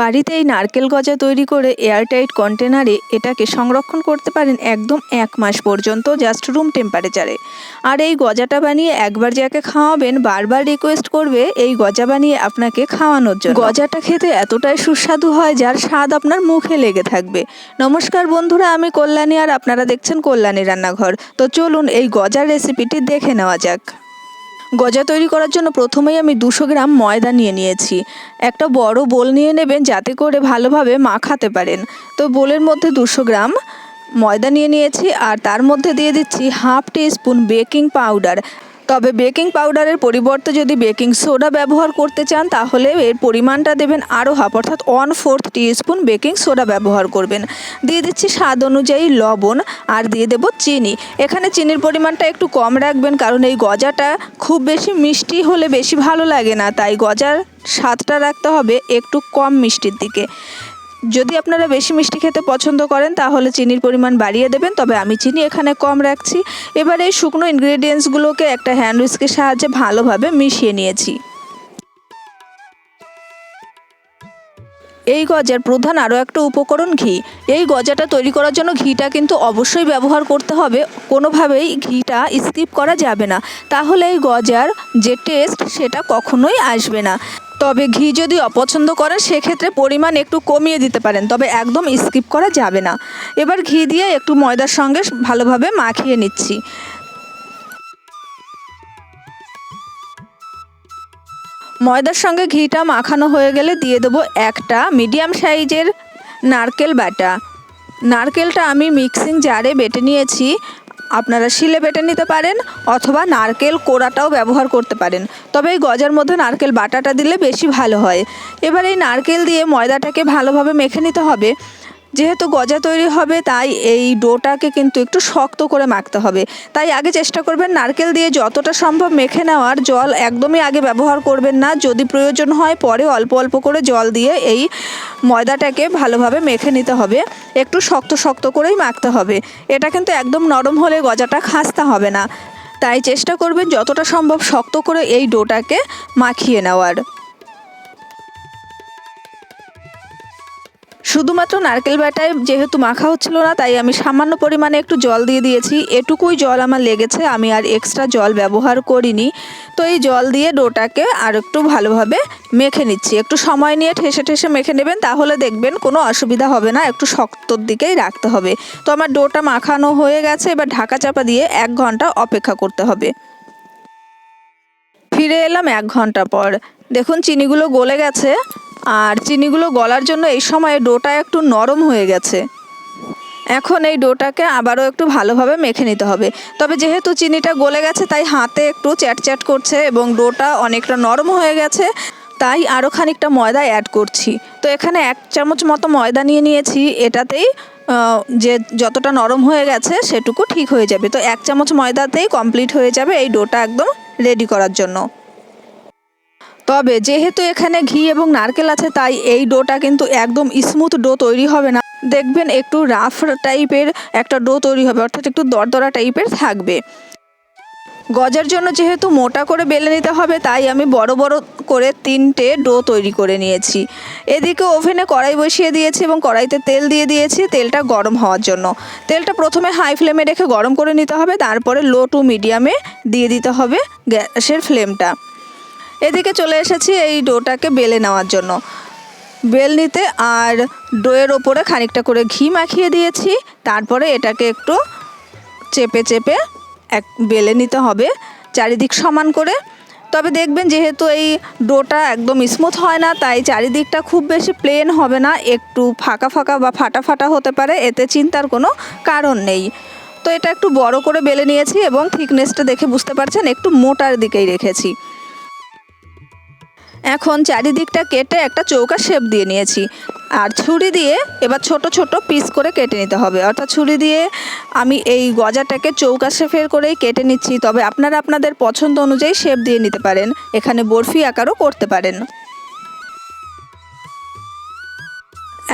বাড়িতে এই নারকেল গজা তৈরি করে এয়ারটাইট কন্টেনারে এটাকে সংরক্ষণ করতে পারেন একদম এক মাস পর্যন্ত জাস্ট রুম টেম্পারেচারে। আর এই গজাটা বানিয়ে একবার যাকে খাওয়াবেন, বারবার রিকোয়েস্ট করবে এই গজা বানিয়ে আপনাকে খাওয়ানোর জন্য। গজাটা খেতে এতটাই সুস্বাদু হয় যার স্বাদ আপনার মুখে লেগে থাকবে। নমস্কার বন্ধুরা, আমি কল্যাণী আর আপনারা দেখছেন কল্যাণী রান্নাঘর। তো চলুন এই গজার রেসিপিটি দেখে নেওয়া যাক। গজা তৈরি করার জন্য প্রথমেই আমি দুশো গ্রাম ময়দা নিয়ে নিয়েছি। একটা বড় বোল নিয়ে নেবেন যাতে করে ভালোভাবে মাখাতে পারেন। তো বোলের মধ্যে দুশো গ্রাম ময়দা নিয়ে নিয়েছি আর তার মধ্যে দিয়ে দিচ্ছি half teaspoon baking powder. তবে বেকিং পাউডারের পরিবর্তে যদি বেকিং সোডা ব্যবহার করতে চান, তাহলে এর পরিমাণটা দেবেন আরও হাফ, অর্থাৎ one fourth spoon baking soda ব্যবহার করবেন। দিয়ে দিচ্ছি স্বাদ অনুযায়ী লবণ আর দিয়ে দেবো চিনি। এখানে চিনির পরিমাণটা একটু কম রাখবেন, কারণ এই গজাটা খুব বেশি মিষ্টি হলে বেশি ভালো লাগে না, তাই গজার স্বাদটা রাখতে হবে একটু কম মিষ্টির দিকে। যদি আপনারা বেশি মিষ্টি খেতে পছন্দ করেন, তাহলে চিনির পরিমাণ বাড়িয়ে দেবেন। তবে আমি চিনি এখানে কম রাখছি। এবার এই শুকনো ইনগ্রেডিয়েন্টসগুলোকে একটা হ্যান্ড উইস্কের সাহায্যে ভালোভাবে মিশিয়ে নিয়েছি। এই গজার প্রধান আরও একটা উপকরণ ঘি। এই গজাটা তৈরি করার জন্য ঘিটা কিন্তু অবশ্যই ব্যবহার করতে হবে। কোনোভাবেই ঘিটা স্কিপ করা যাবে না। তাহলে এই গজার যে টেস্ট সেটা কখনোই আসবে না। তবে ঘি যদি অপছন্দ করেন, সেক্ষেত্রে পরিমাণ একটু কমিয়ে দিতে পারেন। তবে একদম স্কিপ করা যাবে না। এবার ঘি দিয়ে একটু ময়দার সঙ্গে ভালোভাবে মাখিয়ে নিচ্ছি। ময়দার সঙ্গে ঘিটা মাখানো হয়ে গেলে দিয়ে দেবো একটা মিডিয়াম সাইজের নারকেল বাটা। নারকেলটা আমি মিক্সিং জারে বেটে নিয়েছি। আপনারা শিলে বেটে নিতে পারেন অথবা নারকেল কোড়াটাও ব্যবহার করতে পারেন। তবে এই গজার মধ্যে নারকেল বাটাটা দিলে বেশি ভালো হয়। এবার এই নারকেল দিয়ে ময়দাটাকে ভালোভাবে মেখে নিতে হবে। যেহেতু গজা তৈরি হবে, তাই এই ডোটাকে কিন্তু একটু শক্ত করে মাখতে হবে। তাই আগে চেষ্টা করবেন নারকেল দিয়ে যতটা সম্ভব মেখে নেওয়ার। জল একদমই আগে ব্যবহার করবেন না। যদি প্রয়োজন হয়, পরে অল্প অল্প করে জল দিয়ে এই ময়দাটাকে ভালোভাবে মেখে নিতে হবে। একটু শক্ত শক্ত করেই মাখতে হবে। এটা কিন্তু একদম নরম হলে গজাটা খাস্তা হবে না। তাই চেষ্টা করবেন যতটা সম্ভব শক্ত করে এই ডোটাকে মাখিয়ে নেওয়ার। শুধুমাত্র নারকেল বাটায় যেহেতু মাখা হচ্ছিল না, তাই আমি সামান্য পরিমাণে একটু জল দিয়ে দিয়েছি। এটুকুই জল আমার লেগেছে, আমি আর এক্সট্রা জল ব্যবহার করিনি। তো এই জল দিয়ে ডোটাকে আর একটু ভালোভাবে মেখে নিচ্ছি। একটু সময় নিয়ে ঠেসে ঠেসে মেখে নেবেন, তাহলে দেখবেন কোনো অসুবিধা হবে না, একটু শক্তর দিকেই রাখতে হবে। তো আমার ডোটা মাখানো হয়ে গেছে, এবার ঢাকা চাপা দিয়ে এক ঘণ্টা অপেক্ষা করতে হবে। ফিরে এলাম এক ঘণ্টা পর। দেখুন, চিনিগুলো গলে গেছে। আর চিনিগুলো গলার জন্য এই সময় ডোটা একটু নরম হয়ে গেছে। এখন এই ডোটাকে আবারও একটু ভালোভাবে মেখে নিতে হবে। তবে যেহেতু চিনিটা গলে গেছে, তাই হাতে একটু চ্যাট চ্যাট করছে এবং ডোটা অনেকটা নরম হয়ে গেছে, তাই আরও খানিকটা ময়দা অ্যাড করছি। তো এখানে এক চামচ মতো ময়দা নিয়ে নিয়েছি, এটাতেই যে যতটা নরম হয়ে গেছে সেটুকু ঠিক হয়ে যাবে। তো এক চামচ ময়দাতেই কমপ্লিট হয়ে যাবে এই ডোটা একদম রেডি করার জন্য। তবে যেহেতু এখানে ঘি এবং নারকেল আছে, তাই এই ডোটা কিন্তু একদম স্মুথ ডো তৈরি হবে না। দেখবেন একটু রাফ টাইপের একটা ডো তৈরি হবে, অর্থাৎ একটু দরদরা টাইপের থাকবে। গজার জন্য যেহেতু মোটা করে বেলে নিতে হবে, তাই আমি বড় বড় করে তিনটে ডো তৈরি করে নিয়েছি। এদিকে ওভেনে কড়াই বসিয়ে দিয়েছি এবং কড়াইতে তেল দিয়ে দিয়েছি, তেলটা গরম হওয়ার জন্য। তেলটা প্রথমে হাই ফ্লেমে রেখে গরম করে নিতে হবে, তারপরে লো টু মিডিয়ামে দিয়ে দিতে হবে গ্যাসের ফ্লেমটা। এদিকে চলে এসেছি এই ডোটাকে বেলে নেওয়ার জন্য। বেল নিতে আর ডোয়ের ওপরে খানিকটা করে ঘি মাখিয়ে দিয়েছি। তারপরে এটাকে একটু চেপে চেপে এক বেলে নিতে হবে, চারিদিক সমান করে। তবে দেখবেন যেহেতু এই ডোটা একদম স্মুথ হয় না, তাই চারিদিকটা খুব বেশি প্লেন হবে না, একটু ফাঁকা ফাঁকা বা ফাটা ফাটা হতে পারে, এতে চিন্তার কোনো কারণ নেই। তো এটা একটু বড় করে বেলে নিয়েছি এবং থিকনেসটা দেখে বুঝতে পারছেন, একটু মোটার দিকেই রেখেছি। এখন চারিদিকটা কেটে একটা চৌকা শেপ দিয়ে নিয়েছি। আর ছুরি দিয়ে এবার ছোট ছোট পিস করে কেটে নিতে হবে। অর্থাৎ ছুরি দিয়ে আমি এই গজাটাকে চৌকা শেপের করেই কেটে নিচ্ছি। তবে আপনারা আপনাদের পছন্দ অনুযায়ী শেপ দিয়ে নিতে পারেন। এখানে বরফি আকারও করতে পারেন।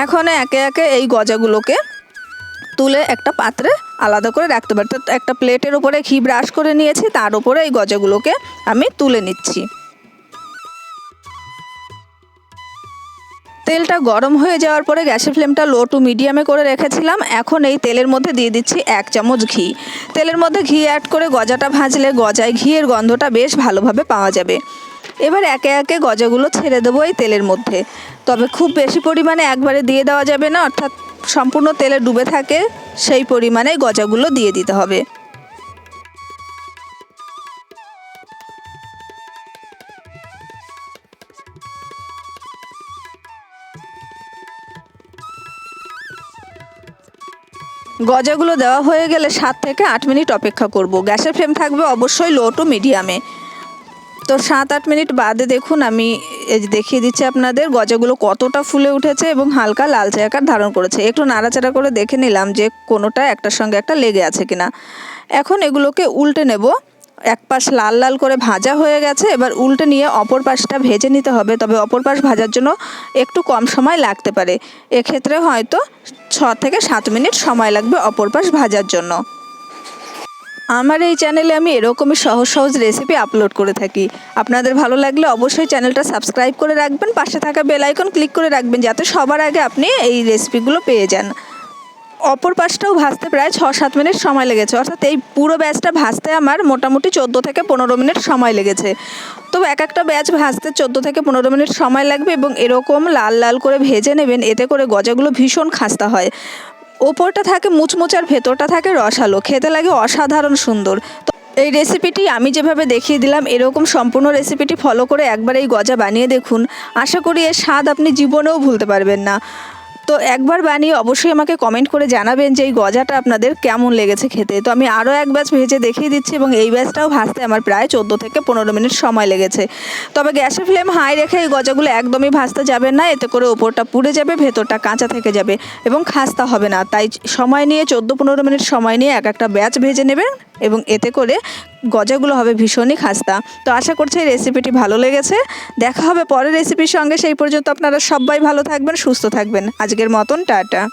এখন একে একে এই গজাগুলোকে তুলে একটা পাত্রে আলাদা করে রাখতে পারি একটা প্লেটের উপরে ঘি ব্রাশ করে নিয়েছি, তার উপরে এই গজাগুলোকে আমি তুলে নিচ্ছি। তেলটা গরম হয়ে যাওয়ার পরে গ্যাসের ফ্লেমটা লো টু মিডিয়ামে করে রেখেছিলাম। এখন এই তেলের মধ্যে দিয়ে দিচ্ছি এক চামচ ঘি। তেলের মধ্যে ঘি অ্যাড করে গজাটা ভাজলে গজায় ঘিয়ের গন্ধটা বেশ ভালোভাবে পাওয়া যাবে। এবার একে একে গজাগুলো ছেড়ে দেবো এই তেলের মধ্যে। তবে খুব বেশি পরিমাণে একবারে দিয়ে দেওয়া যাবে না, অর্থাৎ সম্পূর্ণ তেলে ডুবে থাকে, সেই পরিমাণে গজাগুলো দিয়ে দিতে হবে। গজাগুলো দেওয়া হয়ে গেলে সাত থেকে আট মিনিট অপেক্ষা করব। গ্যাসের ফ্লেম থাকবে অবশ্যই লো টু মিডিয়ামে। তো সাত আট মিনিট বাদে দেখুন, আমি দেখিয়ে দিচ্ছি আপনাদের গজাগুলো কতটা ফুলে উঠেছে এবং হালকা লালচে আকার ধারণ করেছে। একটু নাড়াচাড়া করে দেখে নিলাম যে কোনোটা একটার সঙ্গে একটা লেগে আছে কিনা। এখন এগুলোকে উল্টে নেব। এক পাশ লাল লাল করে ভাজা হয়ে গেছে, এবার উল্টে নিয়ে অপর পাশটা ভেজে নিতে হবে, তবে অপর পাশ ভাজার জন্য একটু কম সময় লাগতে পারে। এক্ষেত্রে হয়তো ছ থেকে সাত মিনিট সময় লাগবে অপর পাশ ভাজার জন্য। আমার এই চ্যানেলে আমি এরকমই সহজ সহজ রেসিপি আপলোড করে থাকি। আপনাদের ভালো লাগলে অবশ্যই চ্যানেলটা সাবস্ক্রাইব করে রাখবেন, পাশে থাকা বেল ক্লিক করে রাখবেন, যাতে সবার আগে আপনি এই রেসিপিগুলো পেয়ে যান। অপর পাশটাও ভাজতে প্রায় ছ সাত মিনিট সময় লেগেছে। অর্থাৎ এই পুরো ব্যাচটা ভাজতে আমার মোটামুটি চোদ্দ থেকে পনেরো মিনিট সময় লেগেছে। তো এক একটা ব্যাচ ভাজতে চোদ্দ থেকে পনেরো মিনিট সময় লাগবে এবং এরকম লাল লাল করে ভেজে নেবেন, এতে করে গজাগুলো ভীষণ খাস্তা হয়। ওপরটা থাকে মুচমুচার, ভেতরটা থাকে রসালো, খেতে লাগে অসাধারণ সুন্দর। তো এই রেসিপিটি আমি যেভাবে দেখিয়ে দিলাম, এরকম সম্পূর্ণ রেসিপিটি ফলো করে একবার এই গজা বানিয়ে দেখুন। আশা করি এর স্বাদ আপনি জীবনেও ভুলতে পারবেন না। তো একবার বানিয়ে অবশ্যই আমাকে কমেন্ট করে জানাবেন যে এই গজাটা আপনাদের কেমন লেগেছে খেতে। তো আমি আরও এক ব্যাচ ভেজে দেখিয়ে দিচ্ছি এবং এই ব্যাচটাও ভাজতে আমার প্রায় চোদ্দ থেকে পনেরো মিনিট সময় লেগেছে। তবে গ্যাসের ফ্লেম হাই রেখে এই গজাগুলো একদমই ভাজতে যাবেন না, এতে করে ওপরটা পুড়ে যাবে, ভেতরটা কাঁচা থেকে যাবে এবং খাস্তা হবে না। তাই সময় নিয়ে চোদ্দ পনেরো মিনিট সময় নিয়ে এক একটা ব্যাচ ভেজে নেবেন। এবং এতে করে গজাগুলো হবে ভীষণই খাস্তা। তো আশা করছি এই রেসিপিটি ভালো লেগেছে। দেখা হবে পরের রেসিপির সঙ্গে। সেই পর্যন্ত আপনারা সবাই ভালো থাকবেন, সুস্থ থাকবেন। আজকের মতন, টাটা।